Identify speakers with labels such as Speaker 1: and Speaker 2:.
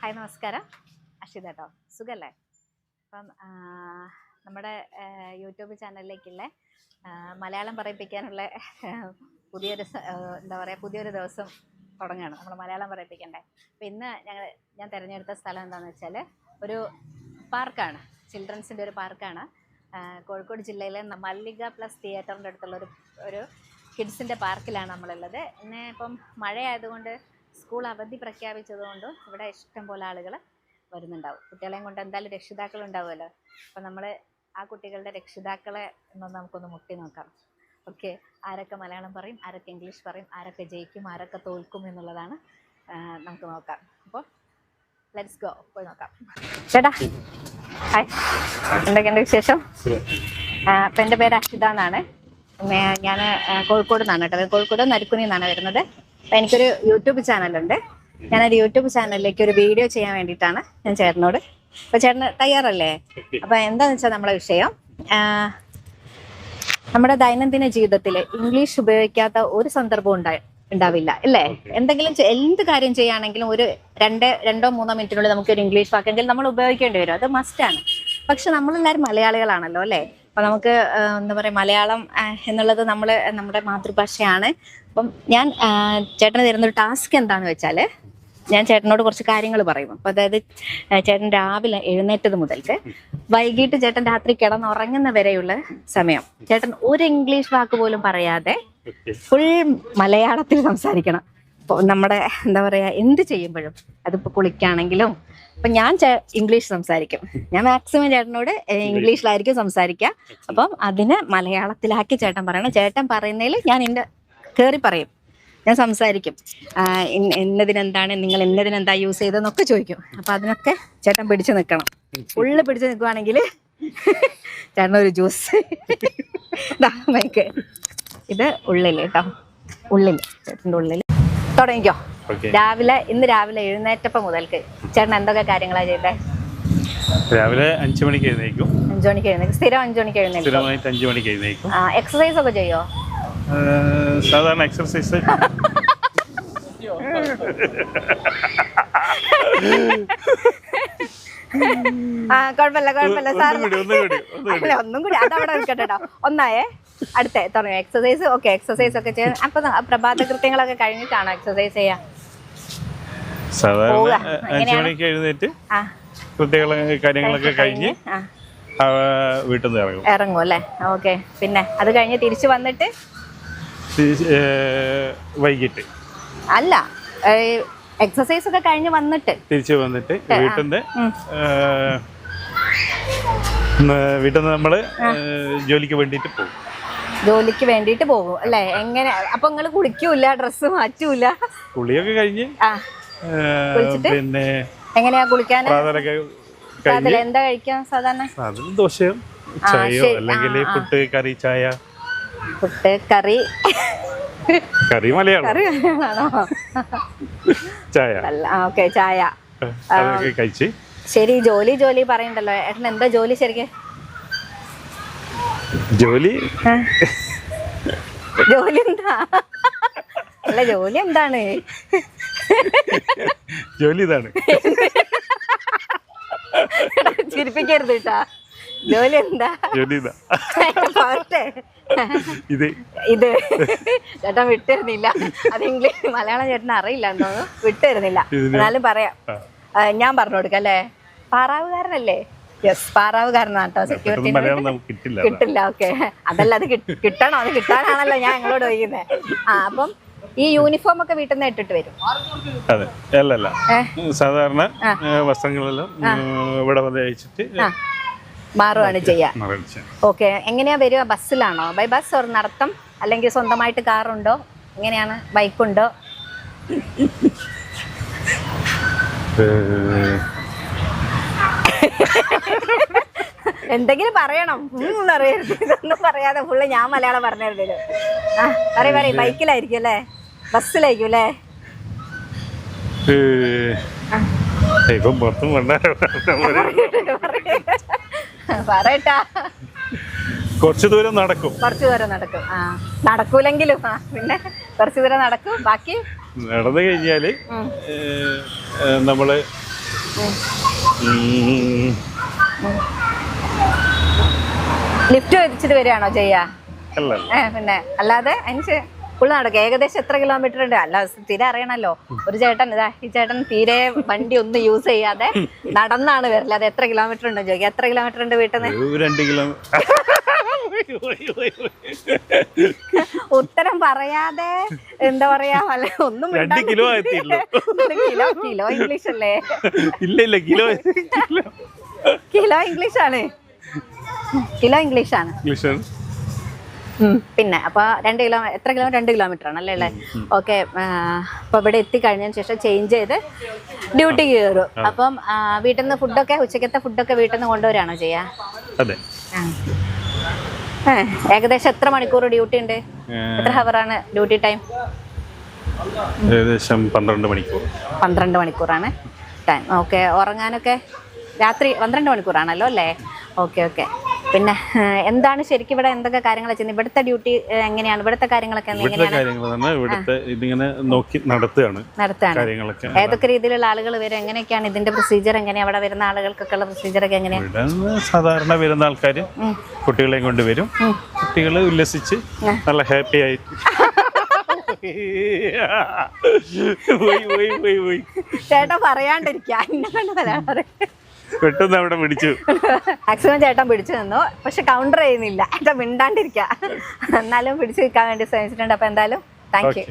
Speaker 1: Hi നമസ്കാരം. അക്ഷിത കേട്ടോ സുഖല്ലേ? അപ്പം നമ്മുടെ യൂട്യൂബ് ചാനലിലേക്കുള്ള മലയാളം പറയിപ്പിക്കാനുള്ള പുതിയൊരു എന്താ പറയുക പുതിയൊരു ദിവസം തുടങ്ങുകയാണ് നമ്മൾ മലയാളം പറയിപ്പിക്കണ്ടേ. അപ്പം ഇന്ന് ഞങ്ങൾ ഞാൻ തിരഞ്ഞെടുത്ത സ്ഥലം എന്താണെന്ന് വെച്ചാൽ ഒരു പാർക്കാണ്. ചിൽഡ്രൻസിന്റെ ഒരു പാർക്കാണ്. കോഴിക്കോട് ജില്ലയിലെ മല്ലിക പ്ലസ് തിയേറ്ററിന്റെ അടുത്തുള്ള ഒരു ഒരു കിഡ്സിന്റെ പാർക്കിലാണ് നമ്മളുള്ളത്. ഇന്ന് ഇപ്പം മഴയായതുകൊണ്ട് സ്കൂൾ അവധി പ്രഖ്യാപിച്ചതുകൊണ്ട് ഇവിടെ ഇഷ്ടം പോലെ ആളുകൾ വരുന്നുണ്ടാവും. കുട്ടികളെയും കൊണ്ട് എന്തായാലും രക്ഷിതാക്കൾ ഉണ്ടാവുമല്ലോ? അപ്പം നമ്മൾ ആ കുട്ടികളുടെ രക്ഷിതാക്കളെ ഒന്ന് നമുക്കൊന്ന് മുട്ടി നോക്കാം. ഓക്കെ. ആരൊക്കെ മലയാളം പറയും ആരൊക്കെ ഇംഗ്ലീഷ് പറയും ആരൊക്കെ ജയിക്കും ആരൊക്കെ തോൽക്കും എന്നുള്ളതാണ് നമുക്ക് നോക്കാം. അപ്പോൾ ലെറ്റ്സ് ഗോ പോയി നോക്കാം. ചേട്ടാ. ഹായ് എന്തൊക്കെയുണ്ട് വിശേഷം? അപ്പം എന്റെ പേര് അക്ഷിത എന്നാണ്. ഞാൻ കോഴിക്കോട് നിന്നാണ് കേട്ടോ. കോഴിക്കോട് നരിക്കുനിന്നാണ് വരുന്നത്. അപ്പം എനിക്കൊരു യൂട്യൂബ് ചാനലുണ്ട്. ഞാനൊരു യൂട്യൂബ് ചാനലിലേക്ക് ഒരു വീഡിയോ ചെയ്യാൻ വേണ്ടിയിട്ടാണ് ഞാൻ ചേട്ടനോട്. അപ്പോൾ ചേട്ടന് തയ്യാറല്ലേ? അപ്പോൾ എന്താന്ന് വെച്ചാൽ നമ്മളെ വിഷയം? നമ്മുടെ ദൈനംദിന ജീവിതത്തിൽ ഇംഗ്ലീഷ് ഉപയോഗിക്കാത്ത ഒരു സന്ദർഭവും ഉണ്ടായി ഉണ്ടാവില്ല അല്ലേ എന്തെങ്കിലും എന്ത് കാര്യം ചെയ്യുകയാണെങ്കിലും ഒരു രണ്ട് രണ്ടോ മൂന്നോ മിനിറ്റിനുള്ളിൽ നമുക്ക് ഒരു ഇംഗ്ലീഷ് വാക്കെങ്കിൽ നമ്മൾ ഉപയോഗിക്കേണ്ടി വരും. അത് മസ്റ്റാണ് പക്ഷെ നമ്മളെല്ലാവരും മലയാളികളാണല്ലോ അല്ലേ? അപ്പൊ നമുക്ക് എന്താ പറയുക മലയാളം എന്നുള്ളത് നമ്മൾ നമ്മുടെ മാതൃഭാഷയാണ്. അപ്പം ഞാൻ ചേട്ടന് തരുന്ന ഒരു ടാസ്ക് എന്താണെന്ന് വെച്ചാൽ ഞാൻ ചേട്ടനോട് കുറച്ച് കാര്യങ്ങൾ പറയും. അപ്പം അതായത് ചേട്ടൻ രാവിലെ എഴുന്നേറ്റത് മുതൽക്ക് വൈകിട്ട് ചേട്ടൻ രാത്രി കിടന്നുറങ്ങുന്ന വരെയുള്ള സമയം. ചേട്ടൻ ഒരു ഇംഗ്ലീഷ് വാക്ക് പോലും പറയാതെ ഫുൾ മലയാളത്തിൽ സംസാരിക്കണം. നമ്മുടെ എന്താ പറയുക എന്ത് ചെയ്യുമ്പോഴും അതിപ്പോൾ കുളിക്കാണെങ്കിലും അപ്പം ഞാൻ ഇംഗ്ലീഷ് സംസാരിക്കും. ഞാൻ മാക്സിമം ചേട്ടനോട് ഇംഗ്ലീഷിലായിരിക്കും സംസാരിക്കുക അപ്പം അതിന് മലയാളത്തിലാക്കി ചേട്ടൻ പറയണം. ചേട്ടൻ പറയുന്നതിൽ ഞാൻ എന്റെ കയറി പറയും. ഞാൻ സംസാരിക്കും. എന്നതിനെന്താണ് നിങ്ങൾ എന്നതിനെന്താ യൂസ് ചെയ്തതെന്നൊക്കെ ചോദിക്കും. അപ്പം അതിനൊക്കെ ചേട്ടൻ പിടിച്ചു നിൽക്കണം ഫുള്ള് പിടിച്ചു നിൽക്കുവാണെങ്കിൽ ചേട്ടൻ ഒരു ജ്യൂസ് മൈക്ക്. ഇത് ഉള്ളിൽ കേട്ടോ ഉള്ളിൽ ചേട്ടന്റെ ഉള്ളിൽ തുടങ്ങിക്കോ. രാവിലെ ഇന്ന് രാവിലെ എഴുന്നേറ്റപ്പം മുതൽക്ക് ചേട്ടൻ എന്തൊക്കെ കാര്യങ്ങളാണ് ചെയ്തേ?
Speaker 2: രാവിലെ അഞ്ചു മണിക്ക് എഴുന്നേക്കും
Speaker 1: അഞ്ചു മണിക്ക് എഴുന്നേക്കും സ്ഥിരം അഞ്ചു മണിക്ക് എഴുന്നേക്കും
Speaker 2: സ്ഥിരമായിട്ട് അഞ്ചു മണിക്ക് എഴുന്നേക്കും
Speaker 1: എക്സസൈസ് ഒക്കെ ചെയ്യോ?
Speaker 2: സാധാരണ എക്സർസൈസ്
Speaker 1: ആ കുഴപ്പമില്ല കുഴപ്പമില്ല. സാർ അല്ല ഒന്നും കൂടി. അതവിടെ നിൽക്കട്ടെ കേട്ടോ ഒന്നായേ അടുത്തേ തുടങ്ങി. എക്സസൈസ് ഓക്കെ എക്സസൈസ് ഒക്കെ ചെയ്യാൻ അപ്പൊ പ്രഭാത കൃത്യങ്ങളൊക്കെ കഴിഞ്ഞിട്ടാണോ എക്സസൈസ് ചെയ്യാ?
Speaker 2: സാധാരണ അഞ്ചു മണിക്ക് എഴുന്നേറ്റ് കാര്യങ്ങളൊക്കെ കഴിഞ്ഞ് വീട്ടിൽ നിന്ന് ഇറങ്ങും.
Speaker 1: ഇറങ്ങും അല്ലേ? ഓക്കെ പിന്നെ അത് കഴിഞ്ഞ് തിരിച്ചു വന്നിട്ട്
Speaker 2: വൈകിട്ട്.
Speaker 1: അല്ല എക്സസൈസ് ഒക്കെ കഴിഞ്ഞ് വന്നിട്ട്.
Speaker 2: തിരിച്ചു വന്നിട്ട്
Speaker 1: ഉം.
Speaker 2: വീട്ടിൽ നിന്ന് നമ്മൾ ജോലിക്ക് വേണ്ടിട്ട് പോകും.
Speaker 1: ജോലിക്ക് വേണ്ടിട്ട് പോകും അല്ലെ? എങ്ങനെ? അപ്പൊ നിങ്ങൾ കുളിക്കൂല ഡ്രസ്സ് മാറ്റൂല?
Speaker 2: കുളിയൊക്കെ കഴിഞ്ഞ് പിന്നെ
Speaker 1: എങ്ങനെയാ കുളിക്കാൻ? എന്താ കഴിക്കാൻ സാധാരണ?
Speaker 2: ദോശയും ചായയോ അല്ലെങ്കിൽ. പുട്ട് കറി ചായ?
Speaker 1: പുട്ട് കറി.
Speaker 2: കറി മലയാളം.
Speaker 1: കറി
Speaker 2: ചായ.
Speaker 1: അല്ല ഓക്കെ ചായ.
Speaker 2: അതൊക്കെ കഴിച്ച്.
Speaker 1: ശരി ജോലി ജോലി പറയണ്ടല്ലോ. ഏട്ടൻ എന്താ ജോലി ശരിക്കും?
Speaker 2: ജോലി.
Speaker 1: ജോലി എന്താ? അല്ല ജോലി എന്താണ്?
Speaker 2: ജോലി ഇതാണ്.
Speaker 1: ചിരിപ്പിക്കരുത് കേട്ടാ. ജോലി എന്താ
Speaker 2: ഇതാ
Speaker 1: ചേട്ടൻ വിട്ടുതരുന്നില്ല അത് ഇംഗ്ലീഷ് മലയാളം ചേട്ടൻ അറിയില്ല എന്തോ വിട്ടുതരുന്നില്ല എന്നാലും പറയാം. ഞാൻ പറഞ്ഞു കൊടുക്കാം അല്ലേ? പാറാവുകാരനല്ലേ? യെസ് പാറാവുകാരനാണ് കേട്ടോ സെക്യൂരിറ്റി
Speaker 2: കിട്ടില്ല
Speaker 1: ഓക്കെ അതല്ല അത് കിട്ട- കിട്ടണോ? അത് കിട്ടാനാണല്ലോ ഞാൻ ഞങ്ങളോട് ചോദിക്കുന്നത് ആ അപ്പം ഈ യൂണിഫോം ഒക്കെ വീട്ടിൽ നിന്ന് ഇട്ടിട്ട് വരും.
Speaker 2: അതെ. അല്ലല്ല. സാധാരണ വസ്ത്രങ്ങളെല്ലാം ഇവിടെ വന്ന് അയച്ചിട്ട്
Speaker 1: മാറുകയാണ് ചെയ്യുക ഓക്കെ എങ്ങനെയാ വരിക? ബസ്സിലാണോ? ബൈ ബസ് ഒരു നടത്തം? അല്ലെങ്കിൽ സ്വന്തമായിട്ട് കാറുണ്ടോ? എങ്ങനെയാണ്? ബൈക്കുണ്ടോ? എന്തെങ്കിലും പറയണം. അറിയരുത് ഇതൊന്നും പറയാതെ ഫുള്ള് ഞാൻ മലയാളം പറഞ്ഞിരുന്നില്ല ആ പറയും പറയും. ബൈക്കിലായിരിക്കും അല്ലേ? ബസ്സിലായിരിക്കും അല്ലേ?
Speaker 2: ഇപ്പം പുറത്തും കൊണ്ടാ
Speaker 1: പറയട്ടാ.
Speaker 2: കുറച്ചു ദൂരം നടക്കും.
Speaker 1: കുറച്ചു ദൂരം നടക്കും. ആ നടക്കൂലെങ്കിലും. ആ പിന്നെ കുറച്ചു ദൂരം നടക്കും. ബാക്കി
Speaker 2: നടന്നു കഴിഞ്ഞാൽ നമ്മൾ
Speaker 1: ലിഫ്റ്റ് വെച്ചിട്ട് വരികയാണോ ചെയ്യാ? പിന്നെ. അല്ലാതെ അതിന് നടക്കുക ഏകദേശം എത്ര കിലോമീറ്റർ ഉണ്ട്? അല്ല തീരെ അറിയണല്ലോ. ഒരു ചേട്ടൻ ഇതാ ഈ ചേട്ടൻ തീരെ വണ്ടി ഒന്നും യൂസ് ചെയ്യാതെ നടന്നാണ് വരില്ല അത് എത്ര കിലോമീറ്റർ ഉണ്ടോ? ചോദിക്കുക എത്ര കിലോമീറ്റർ ഉണ്ട് വീട്ടിൽ നിന്ന്? ഉത്തരം പറയാതെ എന്താ പറയാ? വല്ല ഒന്നും
Speaker 2: രണ്ട് കിലോ
Speaker 1: കിലോ കിലോ ഇംഗ്ലീഷ് അല്ലേ?
Speaker 2: ഇല്ല ഇല്ല കിലോ
Speaker 1: കിലോ ഇംഗ്ലീഷ് ആണ്. കിലോ ഇംഗ്ലീഷ് ആണ്.
Speaker 2: ഇംഗ്ലീഷ്
Speaker 1: പിന്നെ അപ്പൊ രണ്ട് കിലോ എത്ര കിലോ? രണ്ട് കിലോമീറ്റർ ആണ് അല്ലേ? ഉള്ളത് ഓക്കെ അപ്പൊ ഇവിടെ എത്തിക്കഴിഞ്ഞതിന് ശേഷം ചേഞ്ച് ചെയ്ത് ഡ്യൂട്ടി കയറും. അപ്പം വീട്ടിൽ നിന്ന് ഫുഡൊക്കെ ഉച്ചക്കത്തെ ഫുഡൊക്കെ വീട്ടിൽ നിന്ന് കൊണ്ടുവരാണോ ചെയ്യാ? ഏകദേശം എത്ര മണിക്കൂർ ഡ്യൂട്ടി ഉണ്ട്? എത്ര ഹവറാണ് ഡ്യൂട്ടി ടൈം
Speaker 2: ഏകദേശം പന്ത്രണ്ട് മണിക്കൂർ.
Speaker 1: പന്ത്രണ്ട് മണിക്കൂറാണ് ടൈം ഓക്കെ ഉറങ്ങാനൊക്കെ രാത്രി പന്ത്രണ്ട് മണിക്കൂറാണല്ലോ അല്ലേ? Okay okay. പിന്നെ എന്താണ് ശരിക്കും ഇവിടെ എന്തൊക്കെ കാര്യങ്ങൾ ചെയ്യുന്നത്? ഇവിടുത്തെ ഡ്യൂട്ടി എങ്ങനെയാണ്? ഇവിടുത്തെ കാര്യങ്ങളൊക്കെ
Speaker 2: ഇവിടുത്തെ കാര്യങ്ങൾ തന്നെ ഇവിടുത്തെ ഇതിങ്ങനെ നോക്കി നടത്തുകയാണ്
Speaker 1: നടത്തുകയാണ്.
Speaker 2: കാര്യങ്ങളൊക്കെ.
Speaker 1: ഏതൊക്കെ രീതിയിലുള്ള ആളുകൾ വരും? എങ്ങനെയൊക്കെയാണ് ഇതിന്റെ പ്രൊസീജിയർ എങ്ങനെയാണ് അവിടെ വരുന്ന ആളുകൾക്കൊക്കെ ഉള്ള പ്രൊസീജിയർ ഒക്കെ എങ്ങനെയാണ്
Speaker 2: സാധാരണ വരുന്ന ആൾക്കാർ കുട്ടികളെയും കൊണ്ട് വരും. കുട്ടികൾ ഉല്ലസിച്ച് നല്ല ഹാപ്പി ആയിട്ട്
Speaker 1: ചേട്ടാ പറയാണ്ടിരിക്കുക
Speaker 2: പെട്ടെന്ന് അവിടെ പിടിച്ചു.
Speaker 1: മാക്സിമം ചേട്ടൻ പിടിച്ചു നിന്നു. പക്ഷെ കൗണ്ടർ ചെയ്യുന്നില്ല. ചേട്ടൻ മിണ്ടാണ്ടിരിക്ക. എന്നാലും പിടിച്ചു നിൽക്കാൻ വേണ്ടി ശ്രമിച്ചിട്ടുണ്ട്. അപ്പൊ എന്തായാലും താങ്ക് യു